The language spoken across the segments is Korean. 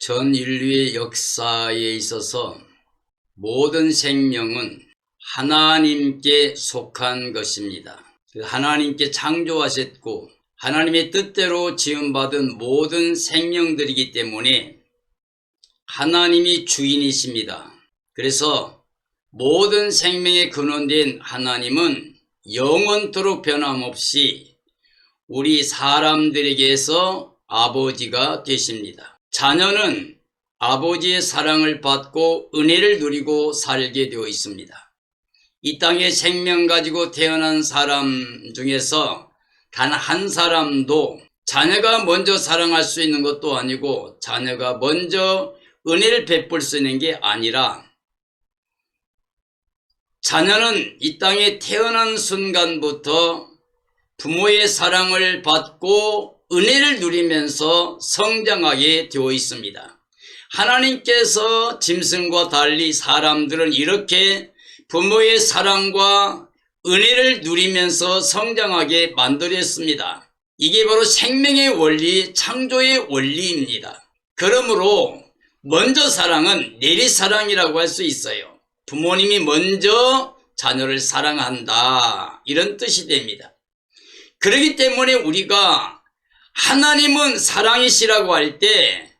전 인류의 역사에 있어서 모든 생명은 하나님께 속한 것입니다. 그 하나님께 창조하셨고 하나님의 뜻대로 지음받은 모든 생명들이기 때문에 하나님이 주인이십니다. 그래서 모든 생명의 근원된 하나님은 영원토록 변함없이 우리 사람들에게서 아버지가 되십니다. 자녀는 아버지의 사랑을 받고 은혜를 누리고 살게 되어 있습니다. 이 땅에 생명 가지고 태어난 사람 중에서 단 한 사람도 자녀가 먼저 사랑할 수 있는 것도 아니고 자녀가 먼저 은혜를 베풀 수 있는 게 아니라 자녀는 이 땅에 태어난 순간부터 부모의 사랑을 받고 은혜를 누리면서 성장하게 되어 있습니다. 하나님께서 짐승과 달리 사람들은 이렇게 부모의 사랑과 은혜를 누리면서 성장하게 만들었습니다. 이게 바로 생명의 원리, 창조의 원리입니다. 그러므로 먼저 사랑은 내리 사랑이라고 할 수 있어요. 부모님이 먼저 자녀를 사랑한다. 이런 뜻이 됩니다. 그렇기 때문에 우리가 하나님은 사랑이시라고 할 때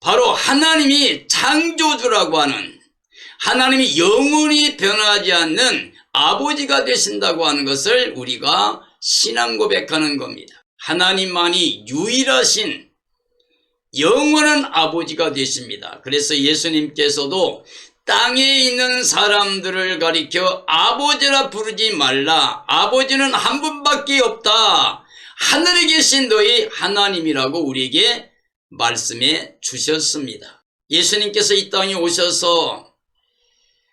바로 하나님이 창조주라고 하는 하나님이 영원히 변하지 않는 아버지가 되신다고 하는 것을 우리가 신앙 고백하는 겁니다. 하나님만이 유일하신 영원한 아버지가 되십니다. 그래서 예수님께서도 땅에 있는 사람들을 가리켜 아버지라 부르지 말라. 아버지는 한 분밖에 없다. 하늘에 계신 너희 하나님이라고 우리에게 말씀해 주셨습니다. 예수님께서 이 땅에 오셔서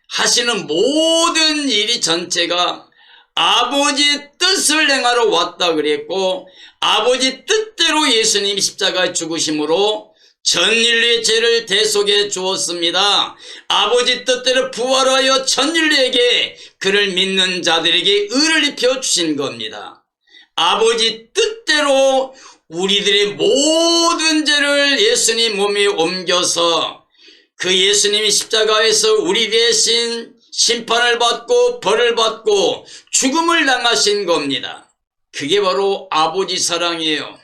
하시는 모든 일이 전체가 아버지의 뜻을 행하러 왔다 그랬고 아버지 뜻대로 예수님이 십자가에 죽으심으로 전 인류의 죄를 대속해 주었습니다. 아버지 뜻대로 부활하여 전 인류에게 그를 믿는 자들에게 의를 입혀 주신 겁니다. 아버지 뜻대로 우리들의 모든 죄를 예수님 몸에 옮겨서 그 예수님이 십자가에서 우리 대신 심판을 받고 벌을 받고 죽음을 당하신 겁니다. 그게 바로 아버지 사랑이에요.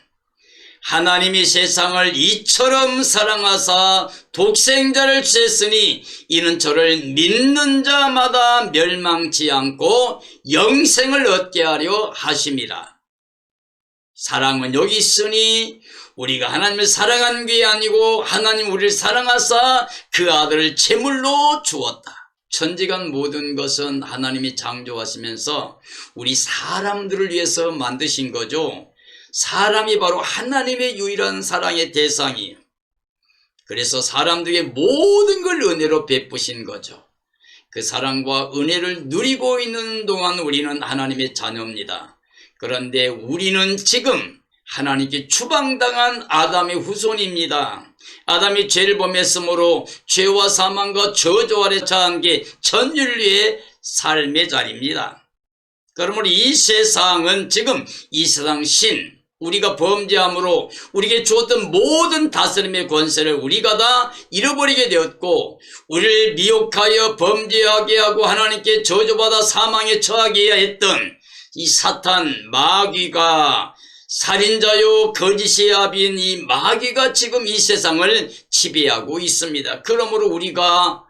하나님이 세상을 이처럼 사랑하사 독생자를 주셨으니 이는 저를 믿는 자마다 멸망치 않고 영생을 얻게 하려 하심이라. 사랑은 여기 있으니 우리가 하나님을 사랑한 게 아니고 하나님 우리를 사랑하사 그 아들을 제물로 주었다. 천지간 모든 것은 하나님이 창조하시면서 우리 사람들을 위해서 만드신 거죠. 사람이 바로 하나님의 유일한 사랑의 대상이에요. 그래서 사람들에게 모든 걸 은혜로 베푸신 거죠. 그 사랑과 은혜를 누리고 있는 동안 우리는 하나님의 자녀입니다. 그런데 우리는 지금 하나님께 추방당한 아담의 후손입니다. 아담이 죄를 범했으므로 죄와 사망과 저주 아래 처한 게 전인류의 삶의 자리입니다. 그러므로 이 세상은 지금 이 세상 신, 우리가 범죄함으로 우리에게 주었던 모든 다스림의 권세를 우리가 다 잃어버리게 되었고 우리를 미혹하여 범죄하게 하고 하나님께 저주받아 사망에 처하게 했던 이 사탄 마귀가 살인자요 거짓의 아비인 이 마귀가 지금 이 세상을 지배하고 있습니다. 그러므로 우리가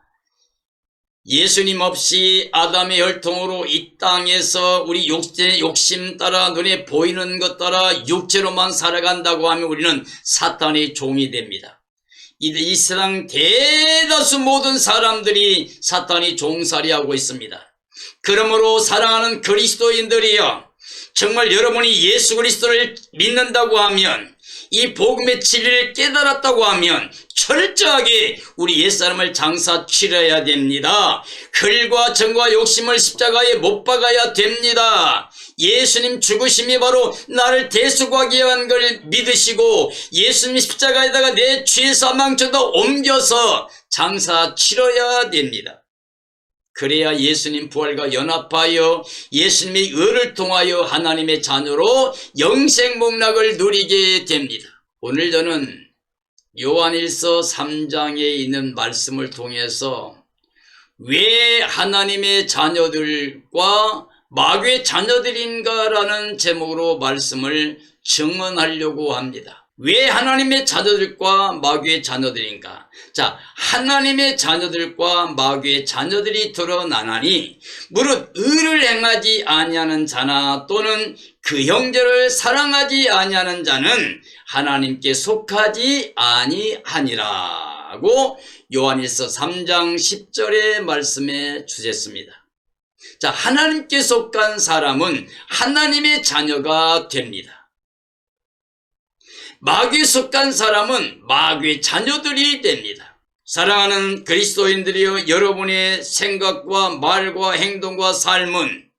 예수님 없이 아담의 혈통으로 이 땅에서 우리 욕제, 욕심 따라 눈에 보이는 것 따라 육체로만 살아간다고 하면 우리는 사탄의 종이 됩니다. 이, 이 세상 대다수 모든 사람들이 사탄이 종살이하고 있습니다. 그러므로 사랑하는 그리스도인들이여 정말 여러분이 예수 그리스도를 믿는다고 하면 이 복음의 진리를 깨달았다고 하면 철저하게 우리 옛사람을 장사 치러야 됩니다. 흙과 정과 욕심을 십자가에 못 박아야 됩니다. 예수님 죽으심이 바로 나를 대속하기 위한 걸 믿으시고 예수님 십자가에다가 내 죄 사망처도 옮겨서 장사 치러야 됩니다. 그래야 예수님 부활과 연합하여 예수님의 의를 통하여 하나님의 자녀로 영생 목락을 누리게 됩니다. 오늘 저는 요한일서 3장에 있는 말씀을 통해서 왜 하나님의 자녀들과 마귀의 자녀들인가라는 제목으로 말씀을 증언하려고 합니다. 왜 하나님의 자녀들과 마귀의 자녀들인가? 자, 하나님의 자녀들과 마귀의 자녀들이 드러나나니 무릇 의를 행하지 아니하는 자나 또는 그 형제를 사랑하지 아니하는 자는 하나님께 속하지 아니하니라고 요한일서 3장 10절의 말씀에 주셨습니다. 자, 하나님께 속한 사람은 하나님의 자녀가 됩니다. 마귀에 속한 사람은 마귀의 자녀들이 됩니다. 사랑하는 그리스도인들이여 여러분의 생각과 말과 행동과 삶은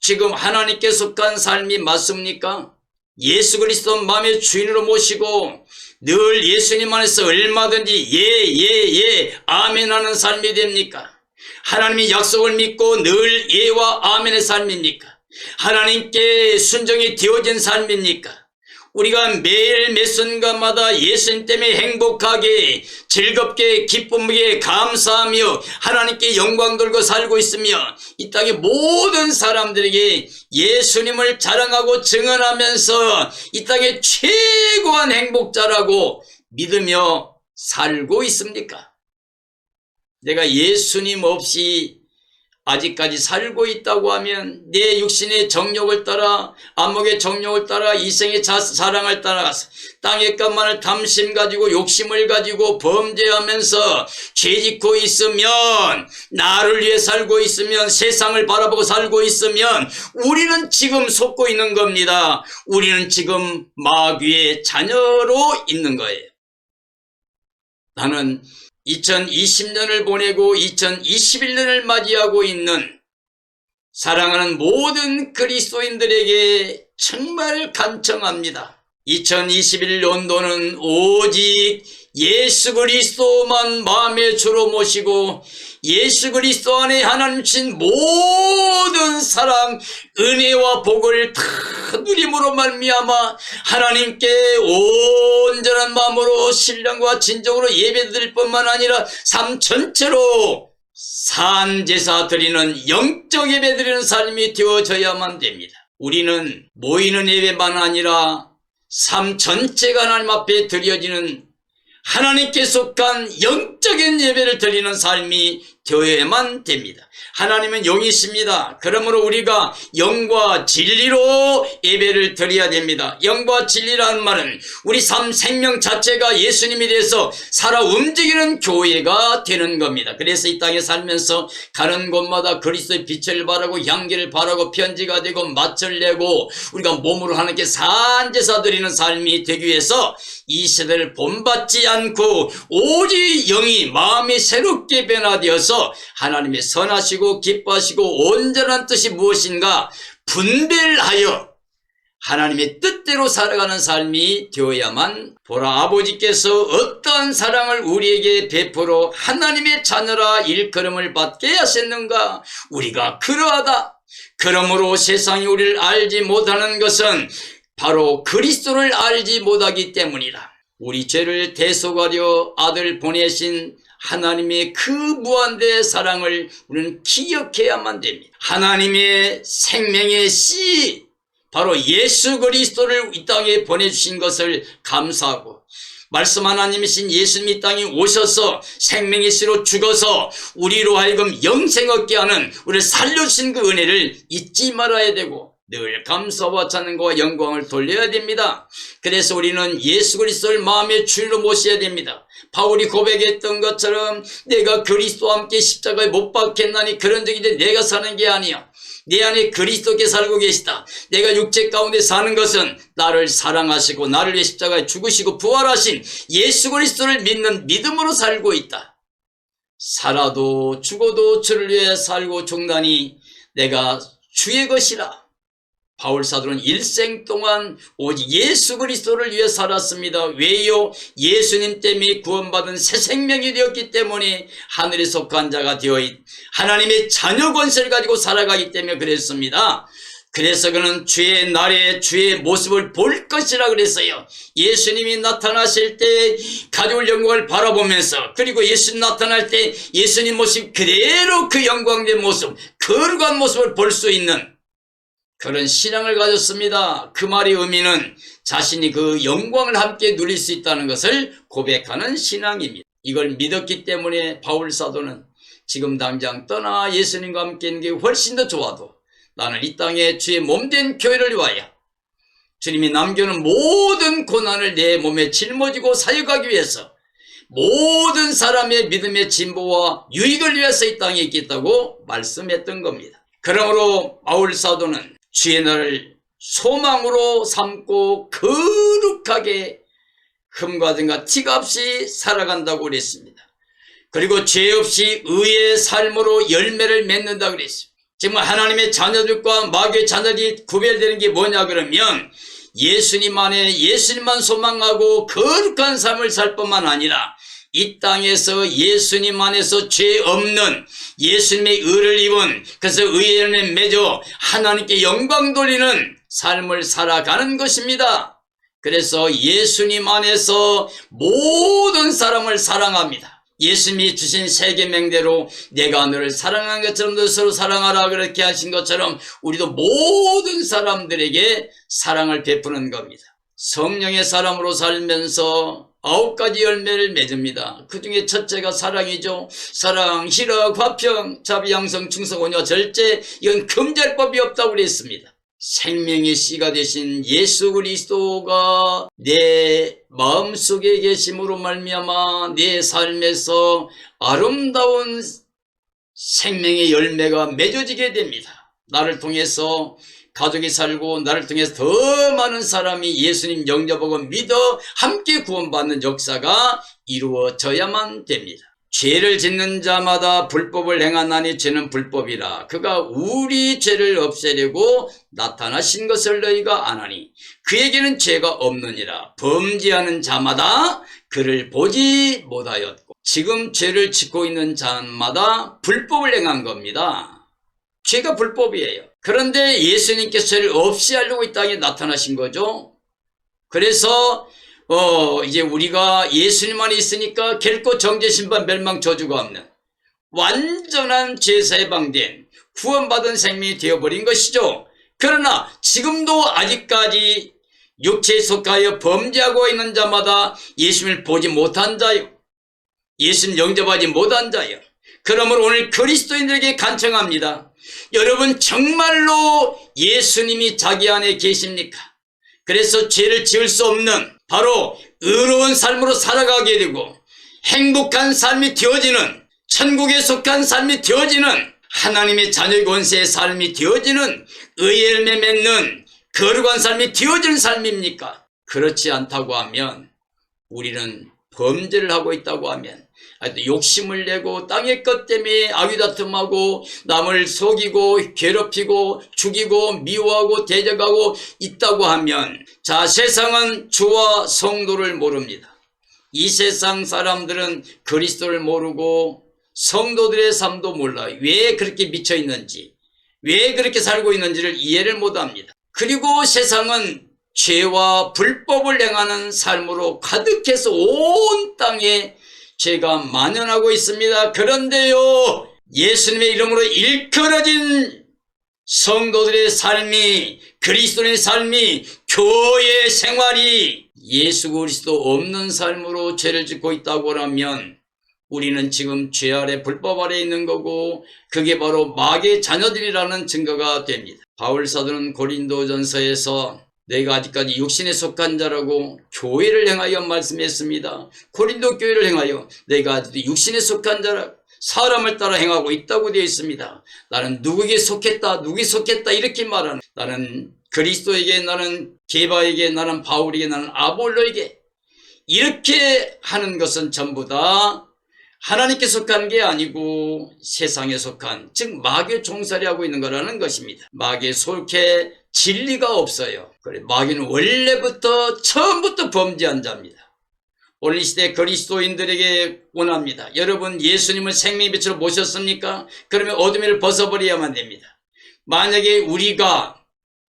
지금 하나님께 속한 삶이 맞습니까? 예수 그리스도 마음의 주인으로 모시고 늘 예수님 안에서 얼마든지 예, 예, 예, 아멘 하는 삶이 됩니까? 하나님의 약속을 믿고 늘 예와 아멘의 삶입니까? 하나님께 순종이 되어진 삶입니까? 우리가 매일 매 순간마다 예수님 때문에 행복하게 즐겁게 기쁨에 감사하며 하나님께 영광 돌고 살고 있으며 이 땅의 모든 사람들에게 예수님을 자랑하고 증언하면서 이 땅의 최고한 행복자라고 믿으며 살고 있습니까? 내가 예수님 없이 아직까지 살고 있다고 하면 내 육신의 정욕을 따라 안목의 정욕을 따라 이생의 자, 사랑을 따라가서 땅의 것만을 탐심 가지고 욕심을 가지고 범죄하면서 죄짓고 있으면 나를 위해 살고 있으면 세상을 바라보고 살고 있으면 우리는 지금 속고 있는 겁니다. 우리는 지금 마귀의 자녀로 있는 거예요. 나는 2020년을 보내고 2021년을 맞이하고 있는 사랑하는 모든 그리스도인들에게 정말 간청합니다. 2021년도는 오직 예수 그리스도만 마음의 주로 모시고 예수 그리스도 안에 하나님 친 모든 사랑, 은혜와 복을 다 누림으로 말미암아 하나님께 온전한 마음으로 신령과 진정으로 예배드릴 뿐만 아니라 삶 전체로 산 제사 드리는 영적 예배 드리는 삶이 되어져야만 됩니다. 우리는 모이는 예배만 아니라 삶 전체가 하나님 앞에 드려지는 하나님께 속한 영적인 예배를 드리는 삶이 되어야만 됩니다. 하나님은 영이십니다. 그러므로 우리가 영과 진리로 예배를 드려야 됩니다. 영과 진리라는 말은 우리 삶 생명 자체가 예수님에 대해서 살아 움직이는 교회가 되는 겁니다. 그래서 이 땅에 살면서 가는 곳마다 그리스도의 빛을 바라고 향기를 바라고 편지가 되고 맛을 내고 우리가 몸으로 하나님께 산제사 드리는 삶이 되기 위해서 이 세대를 본받지 않고 오직 영이 마음이 새롭게 변화되어서 하나님의 선하 시고 기뻐하시고 온전한 뜻이 무엇인가 분별하여 하나님의 뜻대로 살아가는 삶이 되어야만 보라. 아버지께서 어떠한 사랑을 우리에게 베풀어 하나님의 자녀라 일컬음을 받게 하셨는가? 우리가 그러하다. 그러므로 세상이 우리를 알지 못하는 것은 바로 그리스도를 알지 못하기 때문이다 우리 죄를 대속하려 아들 보내신 하나님의 그 무한대의 사랑을 우리는 기억해야만 됩니다. 하나님의 생명의 씨, 바로 예수 그리스도를 이 땅에 보내주신 것을 감사하고 말씀 하나님이신 예수님 이 땅에 오셔서 생명의 씨로 죽어서 우리로 하여금 영생 얻게 하는 우리를 살려주신 그 은혜를 잊지 말아야 되고 늘 감사와 찬양과 영광을 돌려야 됩니다. 그래서 우리는 예수 그리스도를 마음의 주인으로 모셔야 됩니다. 바울이 고백했던 것처럼 내가 그리스도와 함께 십자가에 못 박혔나니 그런 적인데 내가 사는 게 아니야. 내 안에 그리스도께 살고 계시다. 내가 육체 가운데 사는 것은 나를 사랑하시고 나를 위해 십자가에 죽으시고 부활하신 예수 그리스도를 믿는 믿음으로 살고 있다. 살아도 죽어도 주를 위해 살고 종단이 내가 주의 것이라. 바울 사도는 일생 동안 오직 예수 그리스도를 위해 살았습니다. 왜요? 예수님 때문에 구원받은 새 생명이 되었기 때문에 하늘에 속한 자가 되어 있, 하나님의 자녀 권세를 가지고 살아가기 때문에 그랬습니다. 그래서 그는 주의 날에 주의 모습을 볼 것이라 그랬어요. 예수님이 나타나실 때 가족을 영광을 바라보면서 그리고 예수님 나타날 때 예수님 모습 그대로 그 영광된 모습, 거룩한 모습을 볼 수 있는 그런 신앙을 가졌습니다. 그 말의 의미는 자신이 그 영광을 함께 누릴 수 있다는 것을 고백하는 신앙입니다. 이걸 믿었기 때문에 바울 사도는 지금 당장 떠나 예수님과 함께 있는 게 훨씬 더 좋아도 나는 이 땅에 주의 몸된 교회를 위하여 주님이 남겨놓은 모든 고난을 내 몸에 짊어지고 사역하기 위해서 모든 사람의 믿음의 진보와 유익을 위해서 이 땅에 있겠다고 말씀했던 겁니다. 그러므로 바울 사도는 주의 날을 소망으로 삼고 거룩하게 흠과 등과 티가 없이 살아간다고 그랬습니다. 그리고 죄 없이 의의 삶으로 열매를 맺는다 그랬습니다. 정말 하나님의 자녀들과 마귀의 자녀들이 구별되는 게 뭐냐 그러면 예수님 안에 예수님만 소망하고 거룩한 삶을 살 뿐만 아니라 이 땅에서 예수님 안에서 죄 없는 예수님의 의를 입은 그래서 열매 맺어 하나님께 영광 돌리는 삶을 살아가는 것입니다. 그래서 예수님 안에서 모든 사람을 사랑합니다. 예수님이 주신 세계명대로 내가 너를 사랑한 것처럼 너 서로 사랑하라 그렇게 하신 것처럼 우리도 모든 사람들에게 사랑을 베푸는 겁니다. 성령의 사람으로 살면서 아홉 가지 열매를 맺습니다. 그 중에 첫째가 사랑이죠. 사랑, 희락, 화평, 자비, 양성, 충성, 온유, 절제 이건 금절법이 없다고 그랬습니다. 생명의 씨가 되신 예수 그리스도가 내 마음속에 계심으로 말미암아 내 삶에서 아름다운 생명의 열매가 맺어지게 됩니다. 나를 통해서 가족이 살고 나를 통해서 더 많은 사람이 예수님 영접하고 믿어 함께 구원받는 역사가 이루어져야만 됩니다. 죄를 짓는 자마다 불법을 행하나니 죄는 불법이라. 그가 우리 죄를 없애려고 나타나신 것을 너희가 아나니 그에게는 죄가 없느니라. 범죄하는 자마다 그를 보지 못하였고 지금 죄를 짓고 있는 자마다 불법을 행한 겁니다. 죄가 불법이에요 그런데 예수님께서 죄를 없이 하려고 이 땅에 나타나신 거죠 그래서 어, 이제 우리가 예수님 안에 있으니까 결코 정죄 심판 멸망 저주가 없는 완전한 죄사 해방된 구원받은 생명이 되어버린 것이죠. 그러나 지금도 아직까지 육체에 속하여 범죄하고 있는 자마다 예수님을 보지 못한 자요. 예수님 영접하지 못한 자요. 그러므로 오늘 그리스도인들에게 간청합니다. 여러분 정말로 예수님이 자기 안에 계십니까? 그래서 죄를 지을 수 없는 바로 의로운 삶으로 살아가게 되고 행복한 삶이 되어지는 천국에 속한 삶이 되어지는 하나님의 자녀의 권세의 삶이 되어지는 열매 맺는 거룩한 삶이 되어지는 삶입니까? 그렇지 않다고 하면 우리는 범죄를 하고 있다고 하면 욕심을 내고 땅의 것 때문에 아위다툼하고 남을 속이고 괴롭히고 죽이고 미워하고 대적하고 있다고 하면 자 세상은 주와 성도를 모릅니다. 이 세상 사람들은 그리스도를 모르고 성도들의 삶도 몰라요. 왜 그렇게 미쳐 있는지, 왜 그렇게 살고 있는지를 이해를 못합니다. 그리고 세상은 죄와 불법을 행하는 삶으로 가득해서 온 땅에 죄가 만연하고 있습니다. 그런데요, 예수님의 이름으로 일컬어진 성도들의 삶이, 그리스도의 삶이, 교회 생활이 예수 그리스도 없는 삶으로 죄를 짓고 있다고 하면 우리는 지금 죄 아래 불법 아래 있는 거고 그게 바로 마귀의 자녀들이라는 증거가 됩니다. 바울 사도는 고린도전서에서 내가 아직까지 육신에 속한 자라고 교회를 행하여 말씀했습니다. 고린도 교회를 행하여 내가 아직도 육신에 속한 자라 사람을 따라 행하고 있다고 되어 있습니다. 나는 누구에게 속했다, 누구에 속했다 이렇게 말하는 나는 그리스도에게 나는 게바에게 나는 바울에게 나는 아볼로에게 이렇게 하는 것은 전부 다 하나님께 속한 게 아니고 세상에 속한 즉 마귀의 종살이 하고 있는 거라는 것입니다. 마귀에 속해 진리가 없어요. 그래 마귀는 원래부터 처음부터 범죄한 자입니다. 오늘 이 시대 그리스도인들에게 원합니다. 여러분 예수님을 생명의 빛으로 모셨습니까? 그러면 어둠을 벗어버려야만 됩니다. 만약에 우리가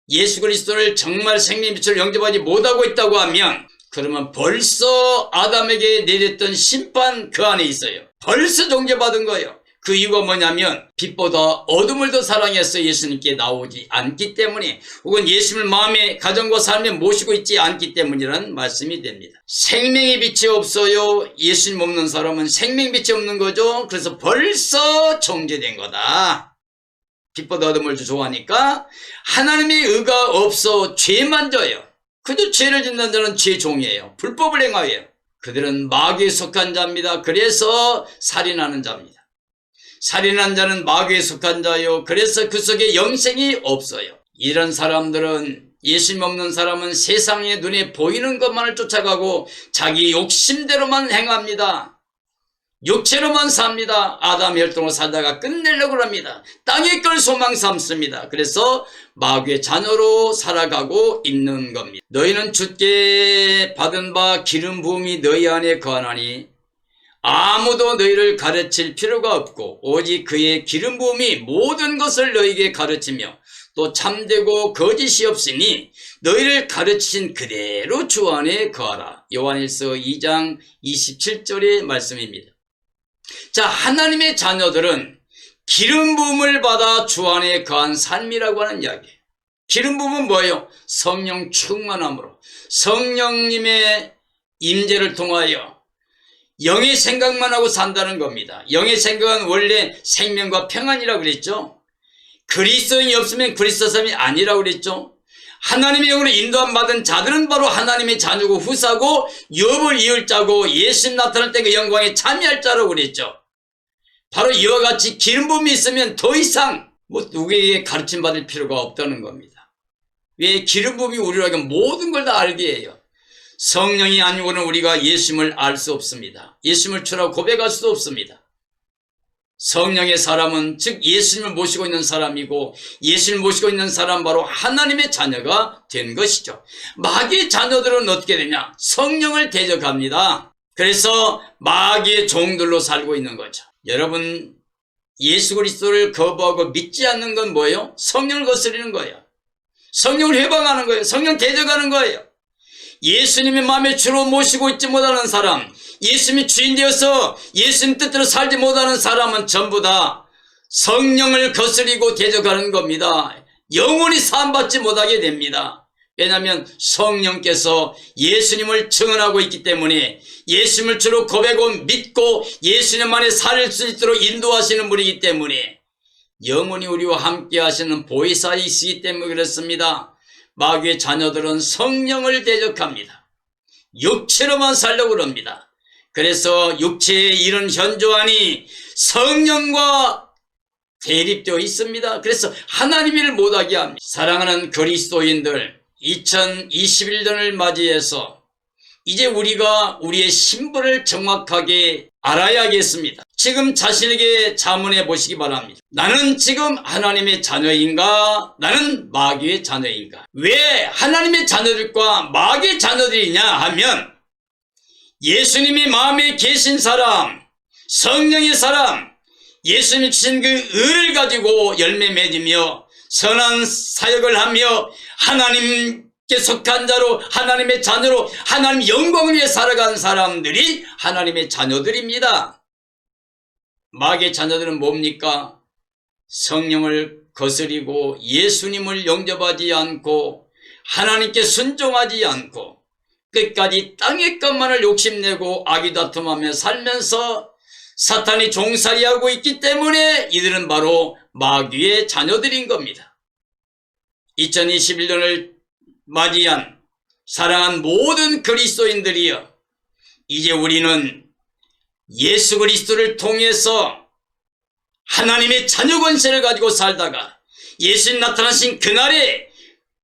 예수 그리스도를 정말 생명의 빛을 영접하지 못하고 있다고 하면 그러면 벌써 아담에게 내렸던 심판 그 안에 있어요. 벌써 정죄받은 거예요. 그 이유가 뭐냐면 빛보다 어둠을 더 사랑해서 예수님께 나오지 않기 때문에 혹은 예수님을 마음에 가정과 삶에 모시고 있지 않기 때문이라는 말씀이 됩니다. 생명의 빛이 없어요. 예수님 없는 사람은 생명 빛이 없는 거죠. 그래서 벌써 정죄된 거다. 빛보다 어둠을 더 좋아하니까 하나님의 의가 없어 죄만 져요. 그도 죄를 짓는 자는 죄 종이에요. 불법을 행하여요. 그들은 마귀에 속한 자입니다. 그래서 살인하는 자입니다. 살인한 자는 마귀에 속한 자요. 그래서 그 속에 영생이 없어요. 이런 사람들은 예수님 없는 사람은 세상의 눈에 보이는 것만을 쫓아가고 자기 욕심대로만 행합니다. 육체로만 삽니다. 아담 혈통으로 살다가 끝내려고 합니다. 땅의 걸 소망 삼습니다. 그래서 마귀의 자녀로 살아가고 있는 겁니다. 너희는 주께 받은 바 기름 부음이 너희 안에 거하나니 아무도 너희를 가르칠 필요가 없고 오직 그의 기름 부음이 모든 것을 너희에게 가르치며 또 참되고 거짓이 없으니 너희를 가르친 그대로 주 안에 거하라. 요한일서 2장 27절의 말씀입니다. 자, 하나님의 자녀들은 기름 부음을 받아 주 안에 거한 삶이라고 하는 이야기예요. 기름 부음은 뭐예요? 성령 충만함으로 성령님의 임재를 통하여 영의 생각만 하고 산다는 겁니다. 영의 생각은 원래 생명과 평안이라고 그랬죠. 그리스도인이 없으면 그리스도 사람이 아니라고 그랬죠. 하나님의 영으로 인도함 받은 자들은 바로 하나님의 자녀고 후사고 유업을 이을 자고 예수님 나타날 때 그 영광에 참여할 자라고 그랬죠. 바로 이와 같이 기름 부음이 있으면 더 이상 뭐 누구에게 가르침 받을 필요가 없다는 겁니다. 왜 기름 부음이 우리에게 모든 걸 다 알게 해요. 성령이 아니고는 우리가 예수님을 알 수 없습니다. 예수님을 주라고 고백할 수도 없습니다. 성령의 사람은 즉 예수님을 모시고 있는 사람이고 예수님을 모시고 있는 사람 바로 하나님의 자녀가 된 것이죠. 마귀의 자녀들은 어떻게 되냐? 성령을 대적합니다. 그래서 마귀의 종들로 살고 있는 거죠. 여러분 예수 그리스도를 거부하고 믿지 않는 건 뭐예요? 성령을 거스리는 거예요. 성령을 회방하는 거예요. 성령 대적하는 거예요. 예수님의 마음에 주로 모시고 있지 못하는 사람, 예수님이 주인 되어서 예수님 뜻대로 살지 못하는 사람은 전부 다 성령을 거스리고 대적하는 겁니다. 영원히 사함받지 못하게 됩니다. 왜냐하면 성령께서 예수님을 증언하고 있기 때문에 예수님을 주로 고백하고 믿고 예수님 안에 살 수 있도록 인도하시는 분이기 때문에 영원히 우리와 함께 하시는 보혜사이시기 때문에 그렇습니다. 마귀의 자녀들은 성령을 대적합니다. 육체로만 살려고 합니다. 그래서 육체의 이런 현조안이 성령과 대립되어 있습니다. 그래서 하나님 일을 못하게 합니다. 사랑하는 그리스도인들 2021년을 맞이해서 이제 우리가 우리의 신분을 정확하게 알아야겠습니다. 지금 자신에게 자문해 보시기 바랍니다. 나는 지금 하나님의 자녀인가? 나는 마귀의 자녀인가? 왜 하나님의 자녀들과 마귀의 자녀들이냐 하면 예수님이 마음에 계신 사람, 성령의 사람, 예수님 주신 그 의를 가지고 열매 맺으며 선한 사역을 하며 하나님께 속한 자로 하나님의 자녀로 하나님 영광을 위해 살아간 사람들이 하나님의 자녀들입니다. 마귀의 자녀들은 뭡니까? 성령을 거스리고 예수님을 영접하지 않고 하나님께 순종하지 않고 끝까지 땅의 것만을 욕심내고 악이 다툼하며 살면서 사탄이 종살이하고 있기 때문에 이들은 바로 마귀의 자녀들인 겁니다. 2021년을 맞이한 사랑한 모든 그리스도인들이여 이제 우리는 예수 그리스도를 통해서 하나님의 자녀 권세를 가지고 살다가 예수님 나타나신 그날에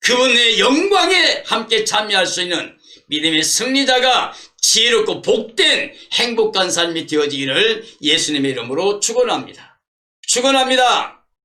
그분의 영광에 함께 참여할 수 있는 믿음의 승리자가 지혜롭고 복된 행복한 삶이 되어지기를 예수님의 이름으로 축원합니다. 축원합니다.